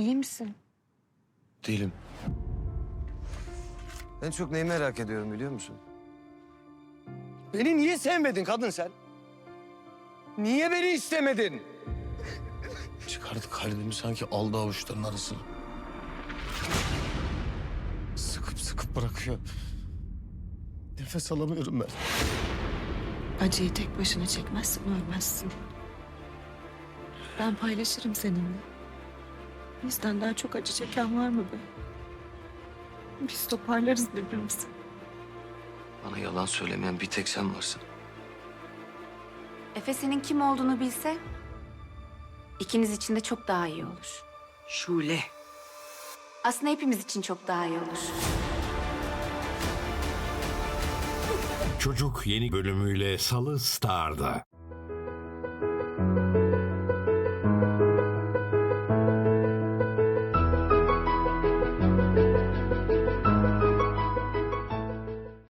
İyi misin? Değilim. En çok neyi merak ediyorum biliyor musun? Beni niye sevmedin kadın sen? Niye beni istemedin? Çıkardı kalbimi sanki aldı avuçların arasına. Sıkıp sıkıp bırakıyor. Nefes alamıyorum ben. Acıyı tek başına çekmezsen ölmezsin. Ben paylaşırım seninle. Bizden daha çok acı çeken var mı be? Biz toparlarız birbirimizi. Bana yalan söylemeyen bir tek sen varsın. Efe senin kim olduğunu bilse ikiniz için de çok daha iyi olur. Şule. Aslında hepimiz için çok daha iyi olur. Çocuk yeni bölümüyle Salı Star'da.